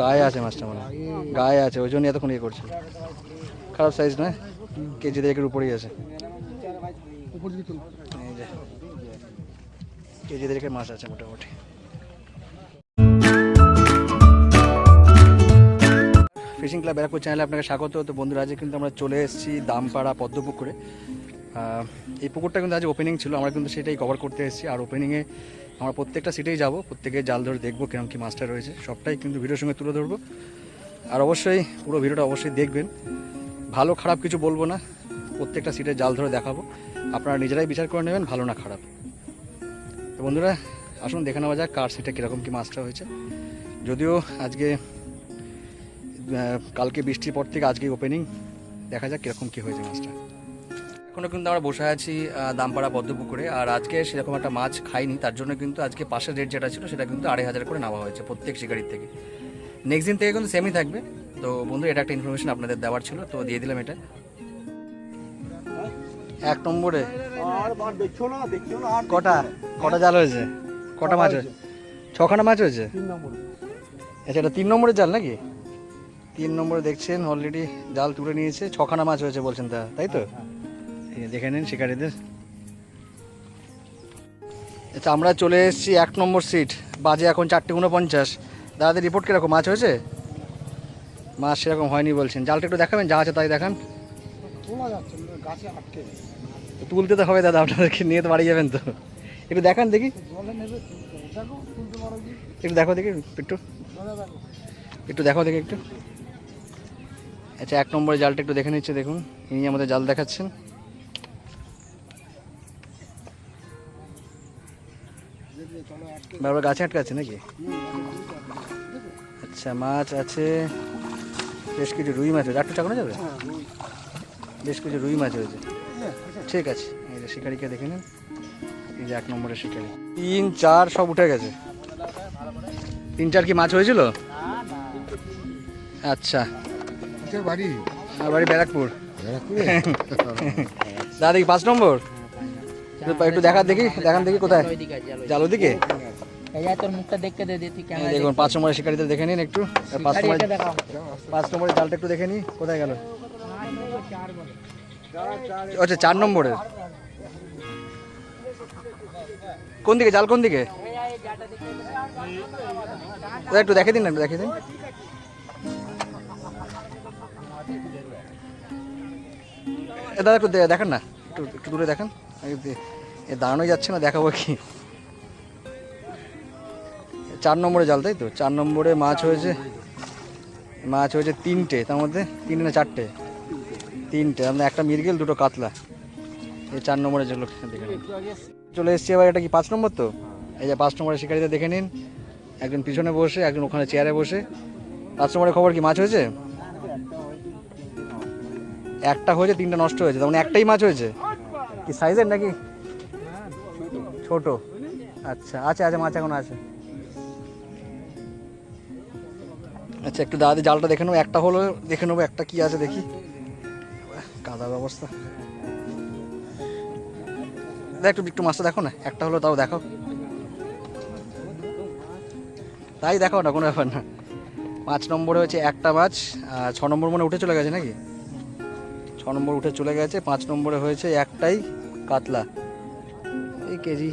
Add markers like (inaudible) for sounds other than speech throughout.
গায়ে আছে মাছটা মনে। গায়ে আছে, ওই জন্য এতক্ষণ ইয়ে করছে। খারাপ সাইজ নয়? কেজি দেড়েকের উপরেই আছে। কেজি দেড়েকের মাছ আছে মোটামুটি। ফিশিং ক্লাব ব্যারাকপুর চ্যানেলে আপনাকে স্বাগত। তো বন্ধুরা, আজকে কিন্তু আমরা চলে এসেছি দামপাড়া পদ্মপুকুরে। এই পুকুরটা কিন্তু আজ ওপেনিং ছিল, আমরা কিন্তু সেটাই কভার করতে এসেছি। আর ওপেনিংয়ে আমরা প্রত্যেকটা সিটেই যাব, প্রত্যেকে জাল ধরে দেখব কীরকম কী মাছটা রয়েছে। সবটাই কিন্তু ভিডিওর সঙ্গে তুলে ধরবো। আর অবশ্যই পুরো ভিডিওটা অবশ্যই দেখবেন। ভালো খারাপ কিছু বলব না, প্রত্যেকটা সিটে জাল ধরে দেখাবো। আপনারা নিজেরাই বিচার করে নেবেন, ভালো না খারাপ। তো বন্ধুরা, আসুন দেখে নেওয়া যাক কার সিটে কীরকম কী মাছটা হয়েছে। যদিও আজকে কালকে বৃষ্টির পর থেকে আজকে ওপেনিং দেখা যাক কীরকম কী হয়েছে মাছটা এখনও কিন্তু আমরা বসে আছি দামপাড়া পদ্মপুকুরে। আর আজকে সেরকম একটা মাছ খাইনি তার জন্য কিন্তু আজকে পাশের রেট যেটা ছিল সেটা কিন্তু আড়াই হাজার করে নেওয়া হয়েছে প্রত্যেক শিকারির থেকে। নেক্সট দিন থেকে কিন্তু সেমই থাকবে। তো বন্ধু এটা একটা ইনফরমেশন আপনাদের দেওয়ার ছিল তো দিয়ে দিলাম এটা। এক নম্বরে। কটা? কটা জাল হয়েছে? কটা মাছ হয়েছে? ছখানা মাছ হয়েছে? আচ্ছা এটা তিন নম্বরের জাল নাকি? তিন নম্বরে দেখছেন অলরেডি জাল তুলে নিয়েছে ছখানা মাছ হয়েছে বলছেন তা তাই তো? এই যে দেখে নিন শিকারীদের। আচ্ছা আমরা চলে এসেছি এক নম্বর সিট, বাজে এখন চারটে উনপঞ্চাশ। দাদাদের রিপোর্ট কীরকম? মাছ হয়েছে? মাছ সেরকম হয়নি বলছেন। জালটা একটু দেখাবেন, যা আছে তাই দেখান। তুলতে তো হবে দাদা, আপনাদেরকে নিয়ে তো বাড়ি যাবেন তো। একটু দেখান দেখি। একটু দেখো দেখি, একটু। একটু দেখো দেখি একটু। আচ্ছা এক নম্বরে জালটা একটু দেখে নিচ্ছে, দেখুন। ইনি আমাদের জাল দেখাচ্ছেন। বারবার গাছে আটকাচ্ছে নাকি? আচ্ছা মাছ আছে বেশ কিছু রুই মাছ হয়েছে একটু চাকানো যাবে হ্যাঁ বেশ কিছু রুই মাছ হয়েছে হ্যাঁ, ঠিক আছে এই যে শিকারিকে দেখে নিন। এই যে এক নম্বরের শিকারি। তিন চার সব উঠে গেছে। তিন চার কি মাছ হয়েছিল? আচ্ছা। বাড়ি? আমার বাড়ি ব্যারাকপুর। দাদা দেখি পাঁচ নম্বর। একটু- একটু দেখা দেখি দেখান দেখি কোথায়। জাল ওদিকে এই যা তোর মুখটা দেখতে দে দে তুই ক্যামেরা দেখুন পাঁচ নম্বরের শিকারিদের দেখে নিন একটু। পাঁচ নম্বরের পাঁচ নম্বরের জালটা একটু দেখে নিই কোথায় গেল? আচ্ছা চার নম্বরের। কোন দিকে? জাল কোন দিকে? একটু দেখে দিন না একটু দেখে দিন। দাদা একটু দেখান না। একটু একটু দূরে দেখান। দাঁড়ানোই যাচ্ছে না দেখাবো কি? চার নম্বরে জাল, তাই তো? চার নম্বরে মাছ হয়েছে মাছ হয়েছে তিনটে, তার মধ্যে তিনটে না চারটে? তিনটে আপনার একটা মিরগেল দুটো কাতলা। এই চার নম্বরে যেগুলো দেখে নিন। চলে এসছি এবার, এটা কি পাঁচ নম্বর তো? এই যে পাঁচ নম্বরের শিকারিতে দেখে নিন। একজন পিছনে বসে, একজন ওখানে চেয়ারে বসে। পাঁচ নম্বরের খবর কি, মাছ হয়েছে? একটা হয়েছে, তিনটা নষ্ট হয়েছে, তার মানে একটাই মাছ হয়েছে? কি সাইজের নাকি? ছোট। আচ্ছা আছে আছে, মাছ এখন আছে। আচ্ছা একটু দাদি জালটা দেখে নেব, একটা হলো দেখে নেব, একটা কি আছে দেখি। কাদা ব্যবস্থা। দেখ একটু একটু মাছটা দেখো না, একটা হলো তাও দেখো। তাই দেখো না, কোনো ব্যাপার না। পাঁচ নম্বরে হচ্ছে একটা মাছ, আর ছ নম্বর মনে উঠে চলে গেছে নাকি? ছ নম্বর উঠে চলে গেছে, পাঁচ নম্বরে হয়েছে একটাই কাতলা। এই কেজি,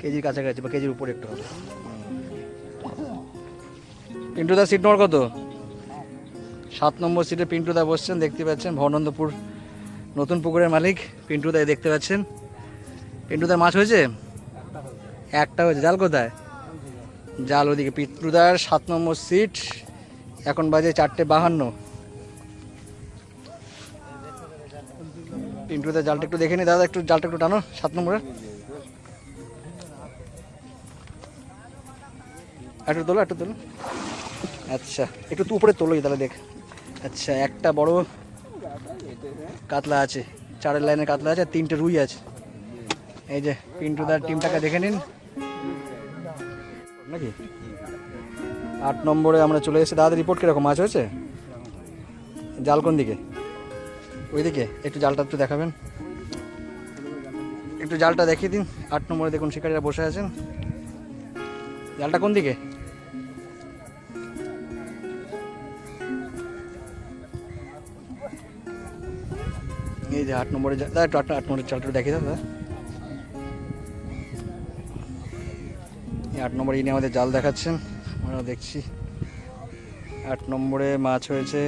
কেজির কাছাকাছি বা কেজির উপরে একটু হবে। পিন্টুদা সিট নম্বর কত? সাত নম্বর সিটে পিন্টুদা বসছেন, দেখতে পাচ্ছেন ভবনন্দপুর নতুন পুকুরের মালিক পিন্টুদা এই দেখতে পাচ্ছেন। পিন্টু পিন্টুদার মাছ হয়েছে? একটা হয়েছে, জাল কোথায়? জাল ওদিকে, পিন্টুদার সাত নম্বর সিট এখন বাজে চারটে বাহান্ন। পিন্টুদার জালটা একটু দেখে নি, দাদা একটু জালটা একটু টানো, সাত নম্বরের। একটু তোলো একটু তোলো। আচ্ছা একটু তুই উপরে তোলোই তাহলে দেখ। আচ্ছা একটা বড় কাতলা আছে, চারের লাইনের কাতলা আছে তিনটে রুই আছে। এই যে, পিন্টু পিন্টুদার টিমটাকে দেখে নিন। নাকি? আট নম্বরে আমরা চলে এসেছি। দাদাদের রিপোর্ট কীরকম মাছ হয়েছে? জাল কোন দিকে? ওই দিকে একটু জালটা একটু দেখাবেন। একটু জালটা দেখিয়ে দিন। আট নম্বরে দেখুন শিকারীরা বসে আছেন। জালটা কোন দিকে? এই যে আট নম্বরে একটু আট আট নম্বরের চালটা দেখিয়ে দাও দাদা। এই আট নম্বরে ইনি আমাদের জাল দেখাচ্ছেন আমরা দেখছি। আট নম্বরে মাছ হয়েছে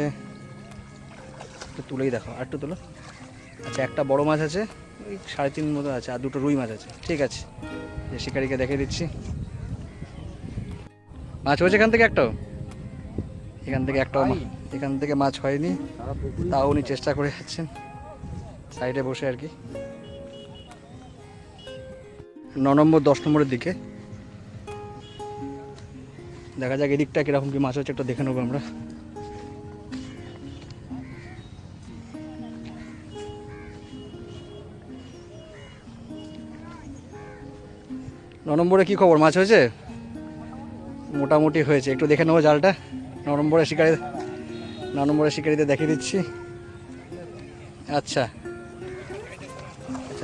একটু তুলেই দেখো একটু তোলো। আচ্ছা একটা বড় মাছ আছে ওই সাড়ে তিন মতো আছে আর দুটো রুই মাছ আছে ঠিক আছে। যে শিকারিকে দেখে দিচ্ছি। মাছ হয়েছে এখান থেকে একটাও? এখান থেকে একটাও এখান থেকে মাছ হয়নি তাও উনি চেষ্টা করে যাচ্ছেন। সাইডে বসে আর কি। ন নম্বর, দশ নম্বরের দিকে। দেখা যাক এদিকটা কীরকম কি মাছ হচ্ছে একটা দেখে নেব আমরা। ন নম্বরে কি খবর? মাছ হয়েছে? মোটামুটি হয়েছে। একটু দেখে নেব জালটা। ন নম্বরে শিকারি ন নম্বরে শিকারিতে দেখিয়ে দিচ্ছি। আচ্ছা আচ্ছা।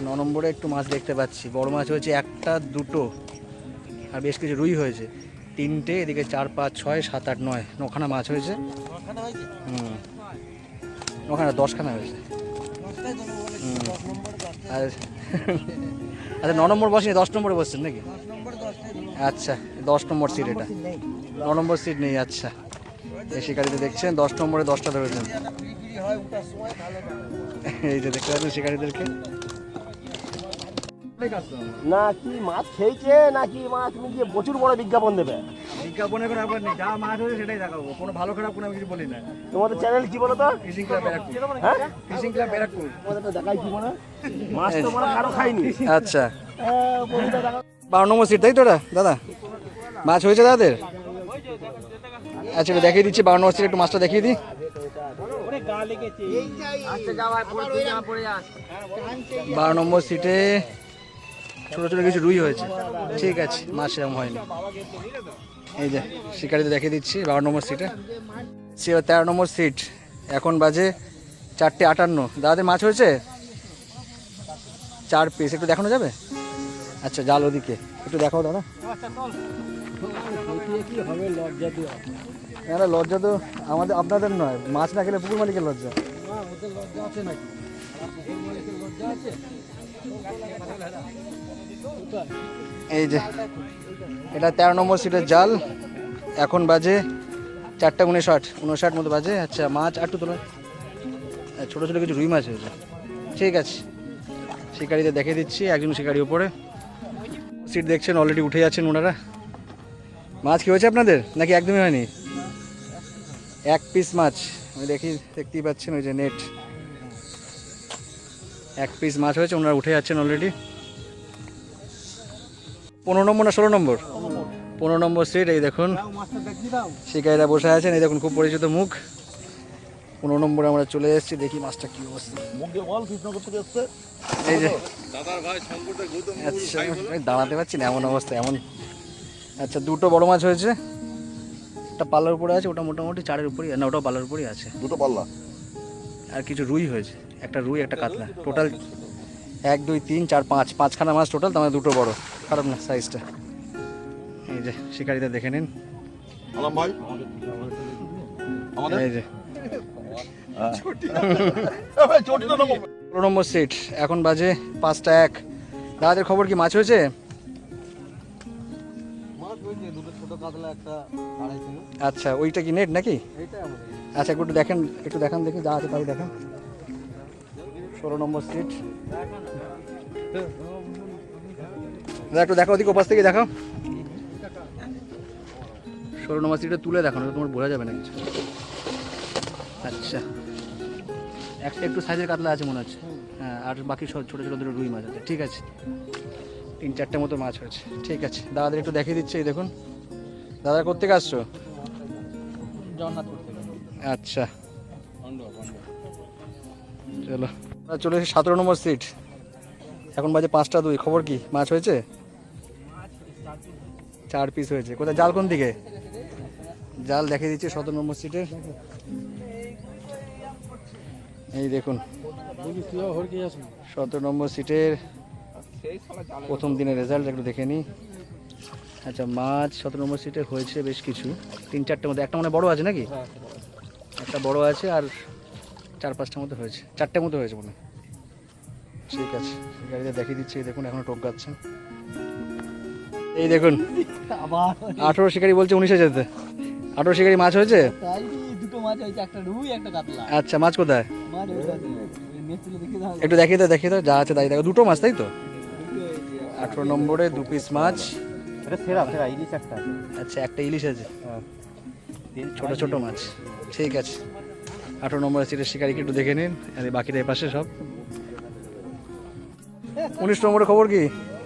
ন নম্বরে একটু মাছ দেখতে পাচ্ছি। বড় মাছ হয়েছে একটা দুটো আর বেশ কিছু রুই হয়েছে। তিনটে এদিকে চার পাঁচ ছয় সাত আট নয় নখানা মাছ হয়েছে। হুম। নখানা দশখানা হয়েছে। আর আচ্ছা ন নম্বর বসেনি দশ নম্বরে বসছেন নাকি? আচ্ছা দশ নম্বর সিট এটা। ন নম্বর সিট নেই আচ্ছা। এই শিকারিতে দেখছেন দশ নম্বরে দশটা ধরেছেন। এই যে দেখতে পাচ্ছেন শিকারিদেরকে। না কি মাছ খেয়েছে নাকি মাছ তুমি গিয়ে প্রচুর বড় বিজ্ঞাপন দেবে? বিজ্ঞাপনের কোনো ব্যাপার নেই যা মাছ হয়েছে সেটাই দেখাবো। কোনো ভালো খারাপ কোনো আমি কিছু বলি না। তোমাদের চ্যানেল কি বলো তো? ফিশিং ক্লাব ব্যারাকপুর হ্যাঁ? ফিশিং ক্লাব ব্যারাকপুর তোমাদের দেখাই কি মনে (laughs) মাছ তো মানে কারও খাইনি। আচ্ছা। বারো নম্বর সিট তাই তো দাদা? মাছ হয়েছে দাদাদের আচ্ছা দেখিয়ে দিচ্ছি বারো নম্বর সিট একটু মাছটা দেখিয়ে দিই। বারো নম্বর সিটে ছোটো ছোটো কিছু রুই হয়েছে। ঠিক আছে মাছ সেরকম হয়নি। এই যে শিকারিতে দেখিয়ে দিচ্ছি, বারো নম্বর সিটে সে তেরো নম্বর সিট এখন বাজে চারটে আটান্ন। দাদাদের মাছ হয়েছে? চার পিস একটু দেখানো যাবে? আচ্ছা জাল ওদিকে। একটু দেখাও দাদা। এরা লজ্জা তো আমাদের, আপনাদের নয়। মাছ না খেলে পুকুর মালিকের লজ্জা। এই যে এটা তেরো নম্বর সিটের জাল। এখন বাজে চারটা উনষাট উনষাট মতো বাজে। আচ্ছা মাছ একটু তোলো। হ্যাঁ, ছোটো ছোটো কিছু রুই মাছ হয়েছে। ঠিক আছে শিকারিতে দেখে দিচ্ছি একজন শিকারি উপরে। সিট দেখছেন অলরেডি উঠে যাচ্ছেন ওনারা। মাছ কি হয়েছে আপনাদের? নাকি একদমই হয়নি? এক পিস মাছ। আমি দেখি দেখতেই পাচ্ছেন ওই যে নেট এক পিস মাছ হয়েছে ওনারা উঠে যাচ্ছেন অলরেডি পনেরো নম্বর না ষোলো নম্বর? পনেরো নম্বর সিট এই দেখুন। শিকারিরা বসে আছেন এই দেখুন খুব পরিচিত মুখ। পনেরো নম্বরে আমরা চলে এসেছি দেখি মাছটা কি অবস্থা। এই যে আচ্ছা দাঁড়াতে পারছি না এমন অবস্থা এমন। আচ্ছা দুটো বড় মাছ হয়েছে। একটা পাল্লার উপরে আছে ওটা মোটামুটি চারের উপরেই না ওটাও পাল্লার উপরেই আছে। দুটো পাল্লা? আর কিছু রুই হয়েছে একটা রুই একটা কাতলা। টোটাল এক দুই তিন চার পাঁচ পাঁচখানা মাছ টোটাল তার মানে দুটো বড়। খারাপ না সাইজটা এই যে শিকারিতে দেখে নিন। আলাম ভাই। এই যে। চটিটা নম্বর সিট এখন বাজে পাঁচটা এক। দাদাদের খবর কি মাছ হয়েছে? আচ্ছা ওইটা কি নেট নাকি? আচ্ছা একটু দেখেন একটু দেখান দেখি যা আছে তাই দেখেন। ষোলো নম্বর সিট একটু দেখো ওদিকে ওপাশ থেকে নম্বর সিটে তুলে দেখো না তোমার বোঝা যাবে না কিছু। আচ্ছা। একটা একটু সাইজের কাতলা আছে মনে হচ্ছে। হ্যাঁ আর বাকি সব ছোটো ছোটো দুটো রুই মাছ আছে, ঠিক আছে। তিন চারটে মতো মাছ হয়েছে, ঠিক আছে। দাদাদের একটু দেখিয়ে দিচ্ছি, এই দেখুন। দাদা কোথেকে আসছো? আচ্ছা। চলো। চলে এসেছি, সতেরো নম্বর সিট। এখন বাজে পাঁচটা দুই, খবর কি? মাছ হয়েছে? চার পিস হয়েছে। কোথায়? জাল কোন দিকে? জাল দেখিয়ে দিচ্ছি, সতেরো নম্বর সিটের এই দেখুন। সতেরো নম্বর সিটের প্রথম দিনের রেজাল্ট একটু দেখে নিই। আচ্ছা মাছ সতেরো নম্বর সিটে হয়েছে বেশ কিছু। তিন চারটে মধ্যে। একটা মানে বড় আছে নাকি? একটা বড় আছে আর চার, পাঁচটার মতো হয়েছে। চারটে মতো হয়েছে মনে। ঠিক আছে গাড়িতে দেখিয়ে দিচ্ছি। দেখুন, এখনও টোক গাচ্ছে। এই দেখুন আবার আঠেরো শিকারি বলছে উনিশে যেতে। আঠেরো শিকারি মাছ হয়েছে? তাই দুটো মাছ হয়েছে একটা রুই একটা কাতলা। আচ্ছা মাছ কোথায়? একটু দেখিয়ে দাও দেখিয়ে দাও যা আছে তাই দেখো। দুটো মাছ তাই তো? আঠেরো নম্বরে দু পিস মাছ। আচ্ছা একটা ইলিশ আছে। তিন ছোট ছোট মাছ। ঠিক আছে। আঠেরো নম্বরের সিটের শিকারিকে একটু দেখে নিন। আর বাকিটা এপাশে সব। উনিশ নম্বরের খবর কি?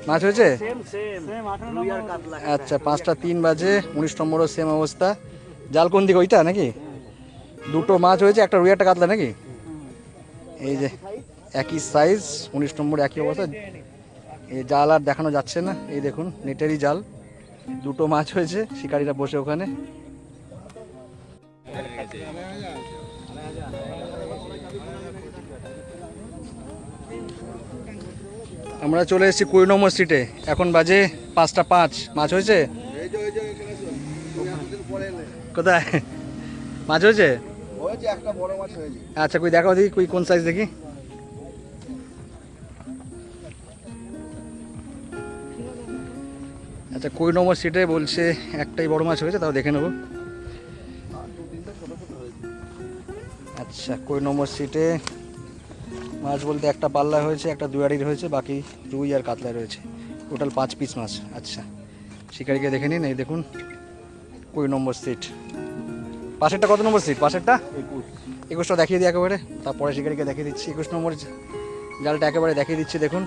মাছ হয়েছে? আচ্ছা পাঁচটা তিন বাজে উনিশ নম্বরও সেম অবস্থা। জাল কোন দিকে ওইটা নাকি? দুটো মাছ হয়েছে একটা রুই একটা কাতলা নাকি? এই যে একই সাইজ উনিশ নম্বর একই অবস্থা। এই জাল আর দেখানো যাচ্ছে না। এই দেখুন নেটেরই জাল। দুটো মাছ হয়েছে শিকারীরা বসে ওখানে। আমরা চলে এসেছি কুড়ি নম্বর সিটে এখন বাজে পাঁচটা পাঁচ। মাছ হয়েছে? কোথায়? মাছ হয়েছে? আচ্ছা কই দেখাও দেখি, কই কোন সাইজ দেখি। আচ্ছা কুড়ি নম্বর সিটে বলছে একটাই বড় মাছ হয়েছে, তাও দেখে নেব। আচ্ছা কুড়ি নম্বর সিটে মাছ বলতে একটা পাল্লা হয়েছে একটা দুয়ারির হয়েছে বাকি রুই আর কাতলা রয়েছে। টোটাল পাঁচ পিস মাছ। আচ্ছা শিকারিকে দেখে নিন এই দেখুন কুড়ি নম্বর সিট পাশেরটা কত নম্বর সিট পাশেরটা? একুশটা দেখিয়ে দিই একেবারে। তারপরে শিকারিকে দেখিয়ে দিচ্ছি। একুশ নম্বর জালটা একেবারে দেখিয়ে দিচ্ছি দেখুন।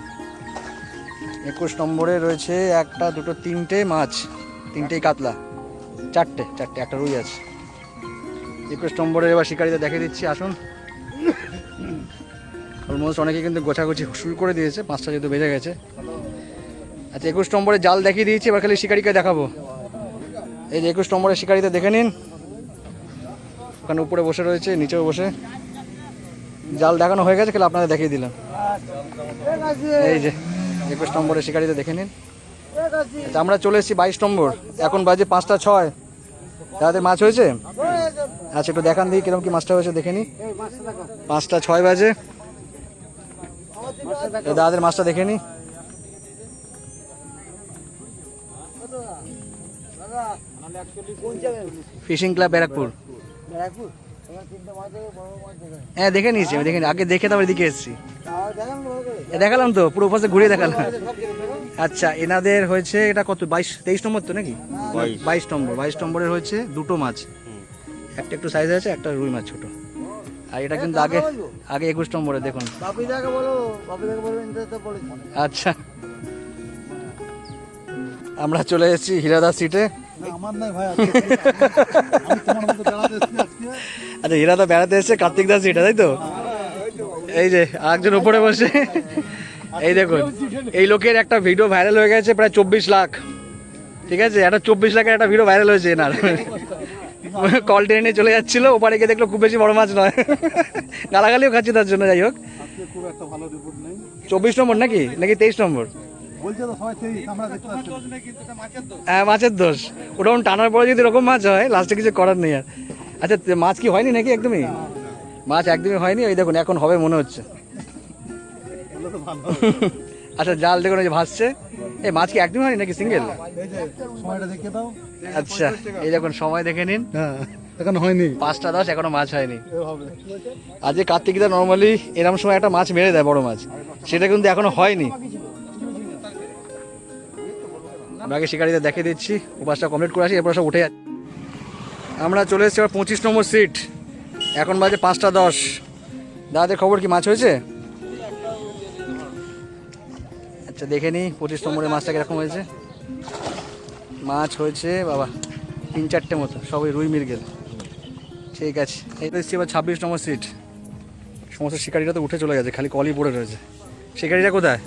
একুশ নম্বরে রয়েছে একটা দুটো তিনটে মাছ। তিনটেই কাতলা। চারটে চারটে একটা রুই আছে। একুশ নম্বরে এবার শিকারিতে দেখিয়ে দিচ্ছি। আসুন। অলমোস্ট অনেকে কিন্তু গোছাগুছি শুরু করে দিয়েছে, পাঁচটা যেহেতু বেজে গেছে। আচ্ছা একুশ নম্বরে জাল দেখিয়ে দিয়েছি, এবার খালি শিকারিকে দেখাবো। এই যে একুশ নম্বরের শিকারিতে দেখে নিন। ওখানে উপরে বসে রয়েছে, নিচেও বসে। জাল দেখানো হয়ে গেছে, খালি আপনাদের দেখিয়ে দিলাম। এই যে, একুশ নম্বরের শিকারিতে দেখে নিন। আচ্ছা আমরা চলে এসেছি বাইশ নম্বর। এখন বাজে পাঁচটা ছয়। দাদাদের মাছ হয়েছে? আচ্ছা একটু দেখান দিই কীরকম কি মাছটা হয়েছে, দেখে নিই। পাঁচটা ছয় বাজে। দাদাদের মাছটা দেখে নিই ফিশিং ক্লাব ব্যারাকপুর। হ্যাঁ দেখে নিয়েছি আমি দেখে নি। আগে দেখে তারপর দিকে এসেছি। দেখালাম তো পুরো পাশে ঘুরে দেখালাম। আচ্ছা এনাদের হয়েছে এটা কত বাইশ তেইশ নম্বর তো নাকি? বাইশ। নম্বর বাইশ নম্বরের হয়েছে দুটো মাছ। একটা একটু সাইজ আছে একটা রুই মাছ ছোট। আর এটা কিন্তু আগে আগে একুশ নম্বরে দেখুন। বলো বলো আচ্ছা। আমরা চলে এসেছি হীরাদাস সিটে। আচ্ছা হীরাদা বেড়াতে এসেছে কার্তিক দাস সিটে তাই তো। এই যে আরেকজন উপরে বসে। এই দেখুন এই লোকের একটা ভিডিও ভাইরাল হয়ে গেছে প্রায় চব্বিশ লাখ। ঠিক আছে একটা চব্বিশ লাখের একটা ভিডিও ভাইরাল হয়েছে এনার। (laughs) কল ট্রেনে চলে যাচ্ছিল ওপারে গিয়ে দেখল খুব বেশি বড় মাছ নয়। (laughs) গালাগালিও খাচ্ছি তার জন্য যাই হোক। চব্বিশ নম্বর নাকি? নাকি তেইশ নম্বর? হ্যাঁ মাছের দোষ। ওটা টানার পরে যদি এরকম মাছ হয় লাস্টে কিছু করার নেই আর। আচ্ছা মাছ কি হয়নি নাকি একদমই? মাছ একদমই হয়নি? ওই দেখুন এখন হবে মনে হচ্ছে। (laughs) আচ্ছা জাল দেখুন যে ভাসছে। এই মাছ কি একদমই হয়নি নাকি সিঙ্গেল সময়টা দেখে দাও। আচ্ছা এই দেখুন সময় দেখে নিন। হ্যাঁ এখন হয়নি। পাঁচটা দশ এখনও মাছ হয়নি। আজকে কার্তিকদা নর্মালি সময় একটা মাছ মেরে দেয় বড় মাছ। সেটা কিন্তু এখনও হয়নি। আমরা আগে শিকারিদের দেখে দিচ্ছি উপাসটা কমপ্লিট করে আসি এরপর সব উঠে যাচ্ছে। আমরা চলে এসেছি পঁচিশ নম্বর সিট এখন বাজে পাঁচটা দশ। দাদাদের খবর কি মাছ হয়েছে? আচ্ছা দেখে নিই পঁচিশ নম্বরের মাছটা কীরকম হয়েছে? মাছ হয়েছে বাবা তিন চারটে মতো সবই রুই মির্গেল ঠিক আছে এই তো এসছি এবার ছাব্বিশ নম্বর সিট সমস্ত শিকারিরা তো উঠে চলে গেছে খালি কলই পড়ে রয়েছে। শিকারিরা কোথায়?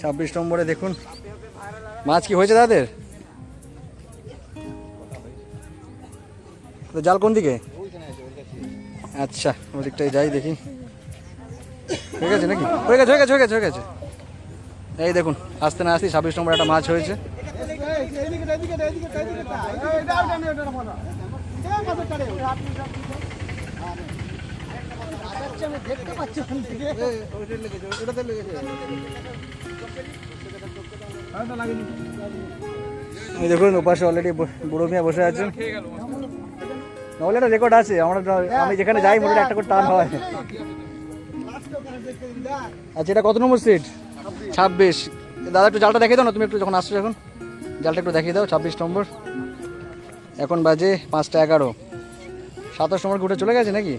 ছাব্বিশ নম্বরে দেখুন। মাছ কি হয়েছে তাদের? তো জাল কোন দিকে? আচ্ছা ওদিকটাই যাই দেখি। হয়ে গেছে নাকি? হয়ে গেছে হয়ে গেছে হয়ে গেছে হয়ে গেছে। এই দেখুন, আসতে না আসতে ছাব্বিশ নম্বর একটা মাছ হয়েছে। দেখুন, ওপাশে অলরেডি বুড়ো মিয়া বসে আছেন। নাহলে একটা রেকর্ড আছে, আমরা আমি যেখানে যাই মোটামুটি একটা করে টান হয়। আচ্ছা এটা কত নম্বর সিট ছাব্বিশ। দাদা, একটু জালটা দেখিয়ে দাও না, তুমি একটু যখন আসছো যখন জালটা একটু দেখিয়ে দাও, ছাব্বিশ নম্বর। এখন বাজে পাঁচটা এগারো। সাতাশ নম্বর ঘুরে চলে গেছে নাকি?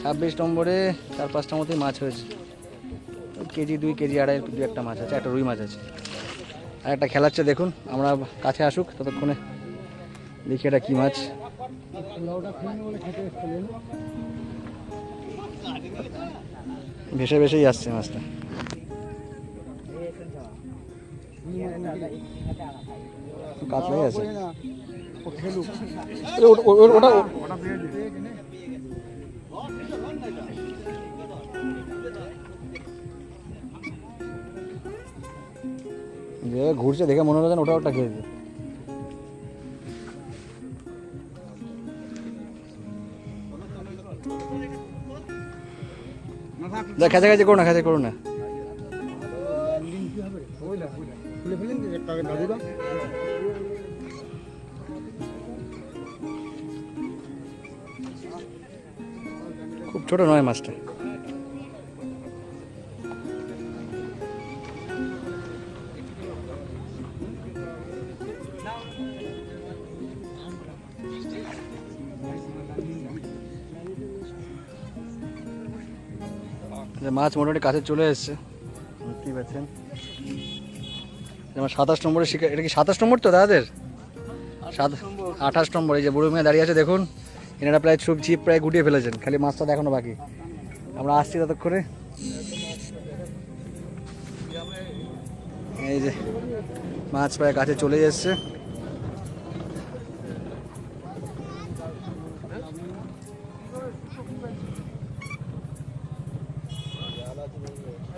ছাব্বিশ নম্বরে চার পাঁচটা মতোই মাছ হয়েছে। কেজি দুই, কেজি আড়াই, দু একটা মাছ আছে, একটা রুই মাছ আছে। আর একটা খেলাচ্ছে, দেখুন। আমরা কাছে আসুক ততক্ষণে দেখি এটা কী মাছ। ভেসে ভেসেই আসছে মাছটা। কাতলাই আছে। ওটা- যে ঘুরছে দেখে মনে হচ্ছে ওটা ওটা খেয়েছে দেখ খেঁচা খেঁচে করো না খেঁচা করো না। খুব ছোট নয় মাছটা। মাছ মোটামুটি কাছে চলে এসছে। বুঝতেই পারছেন। যেমন সাতাশ নম্বরের শিকার এটা কি সাতাশ নম্বর তো দাদাদের? সাত আঠাশ নম্বর এই যে বুড়ো মেয়ে দাঁড়িয়ে আছে দেখুন। এনারা প্রায় ছুপ ছিপ প্রায় গুটিয়ে ফেলেছেন খালি মাছটা দেখানো বাকি। আমরা আসছি ততক্ষণে। এই যে মাছ প্রায় কাছে চলে এসছে।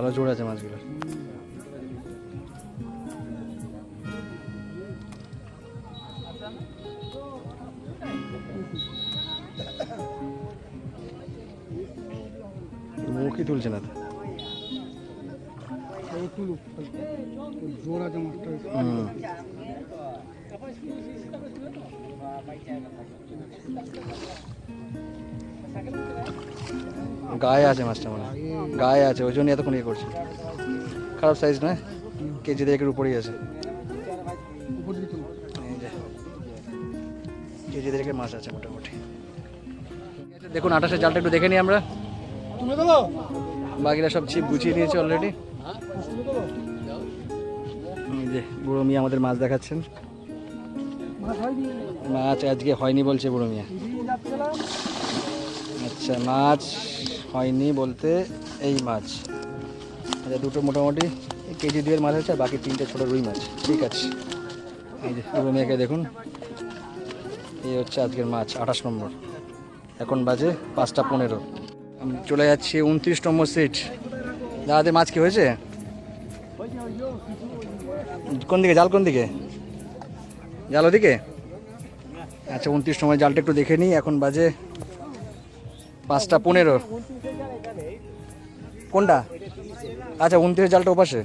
ভালো জোর আছে মাছগুলো। মুখই তুলছে না তো। গায়ে আছে মাছটা মনে হয়। গায়ে আছে, ওই জন্য এতক্ষণ ইয়ে করছে। খারাপ সাইজ নয় কেজি দেড়েকের উপরেই আছে। কেজি দেড়েকের মাছ আছে মোটামুটি। দেখুন, আঠাশের জালটা একটু দেখে নিই আমরা। বাকিরা সব ছিপ গুছিয়ে নিয়েছে অলরেডি যে, বুড়ো মিয়া আমাদের মাছ দেখাচ্ছেন। মাছ আজকে হয়নি বলছে বুড়ো মিয়া। আচ্ছা মাছ হয়নি বলতে এই মাছ। আচ্ছা দুটো মোটামুটি কেজি দুয়ের মাছ আছে বাকি তিনটে ছোটো রুই মাছ। ঠিক আছে। এই যে পুরো মেয়েকে দেখুন। এই হচ্ছে আজকের মাছ, আঠাশ নম্বর। এখন বাজে পাঁচটা পনেরো। আমি চলে যাচ্ছি উনত্রিশ নম্বর সিট। দাদাদের মাছ কি হয়েছে? কোন দিকে? জাল কোন দিকে? জাল ওদিকে? আচ্ছা উনত্রিশ নম্বর জালটা একটু দেখে নিই। এখন বাজে পাঁচটা পনেরো। কোনটা? আচ্ছা উনত্রিশ জালটা ওপাশে।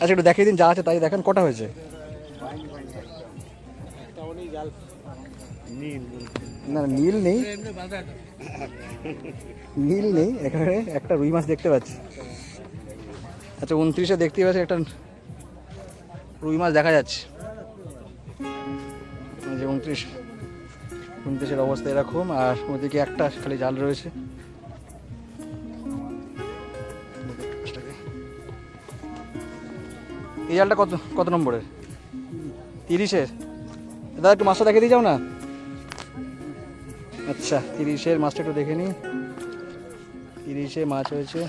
আচ্ছা একটু দেখিয়ে দিন, যা আছে তাই দেখেন, কটা হয়েছে? না নীল নেই। নীল নেই, এখানে একটা রুই মাছ দেখতে পাচ্ছি। আচ্ছা উনত্রিশে দেখতে পাচ্ছি একটা রুই মাছ দেখা যাচ্ছে। উনত্রিশ রুমদেশের অবস্থা এরকম, আর ওদিকে একটা খালি জাল রয়েছে। এই জালটা কত কত নম্বরের? তিরিশের? দাদা, একটু মাছটা দেখে দিয়ে যাও না? আচ্ছা তিরিশের মাছটা একটু দেখে নিই তিরিশে মাছ হয়েছে,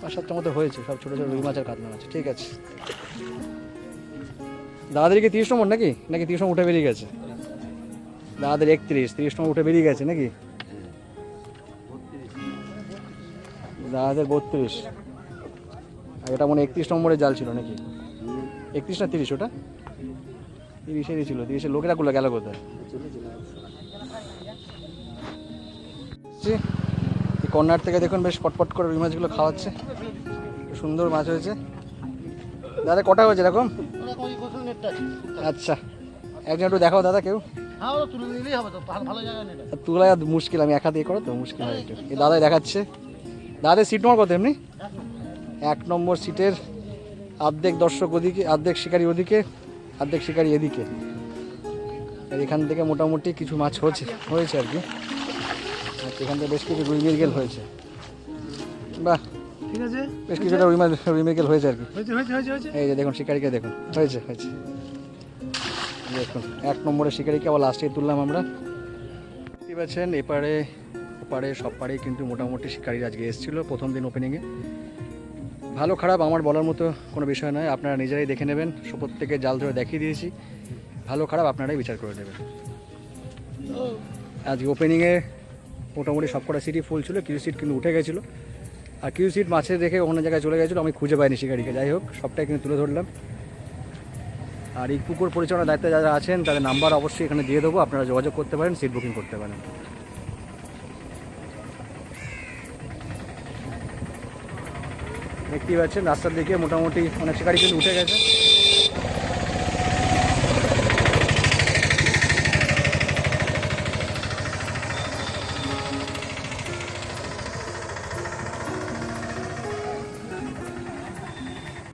পাঁচ সাতটা মতো হয়েছে, সব ছোটো ছোটো রুই মাছ আর কাতলা মাছ, ঠিক আছে। দাদাদের কি তিরিশ নম্বর নাকি? নাকি তিরিশ নম্বর উঠে বেরিয়ে গেছে? দাদাদের একত্রিশ, তিরিশ নম্বর উঠে বেরিয়ে গেছে নাকি? দাদাদের বত্রিশ। এটা মনে একত্রিশ নম্বরের জাল ছিল নাকি? একত্রিশ না তিরিশ, ওটা? তিরিশেরই ছিল, তিরিশের লোকেরা গুলো গেল কোথায়? কর্নার থেকে দেখুন বেশ পটপট করে রুই মাছগুলো খাওয়াচ্ছে। সুন্দর মাছ হয়েছে। দাদা, কটা হয়েছে এরকম? আচ্ছা একজন একটু দেখাও দাদা কেউ। তুলে মুশকিল, আমি একা দিয়ে করো তো, মুশকিল হয় একটু। দাদাই দেখাচ্ছে। দাদার সিট নম্বর কত এমনি? এক নম্বর সিটের অর্ধেক দর্শক ওদিকে অর্ধেক শিকারি ওদিকে অর্ধেক শিকারি এদিকে। আর এখান থেকে মোটামুটি কিছু মাছ হয়েছে হয়েছে আর কি। এখান থেকে বেশ কিছু রুই মৃগেল হয়েছে। বাহ ঠিক আছে। বেশ কিছুটা রুই মাছ রুই মৃগেল হয়েছে আর কি এই যে দেখুন শিকারিকে দেখুন। হয়েছে হয়েছে। দেখুন এক নম্বরের শিকারিকে আবার লাস্টে তুললাম আমরা। দেখতে পাচ্ছেন এপারে ওপারে সব পাড়েই কিন্তু মোটামুটি শিকারিরা আজকে এসেছিল প্রথম দিন ওপেনিংয়ে ভালো, খারাপ আমার বলার মতো কোনো বিষয় নয়। আপনারা নিজেরাই দেখে নেবেন প্রত্যেকে জাল ধরে দেখিয়ে দিয়েছি। ভালো, খারাপ আপনারাই বিচার করে নেবেন। আজকে ওপেনিংয়ে মোটামুটি সব কটা সিটই ফুল ছিল কিছু সিট কিন্তু উঠে গেছিল। আর কিছু সিট মাছে দেখে অন্য জায়গায় চলে গেছিল, আমি খুঁজে পাইনি শিকারিকে। যাই হোক, সবটাই কিন্তু তুলে ধরলাম। আর এই পুকুর পরিচালনার দায়িত্বে যারা আছেন, তাদের নাম্বার অবশ্যই এখানে দিয়ে দেবো। আপনারা যোগাযোগ করতে পারেন সিট বুকিং করতে পারেন। দেখতেই পাচ্ছেন রাস্তার দিকে মোটামুটি অনেক গাড়ি কিন্তু উঠে গেছে।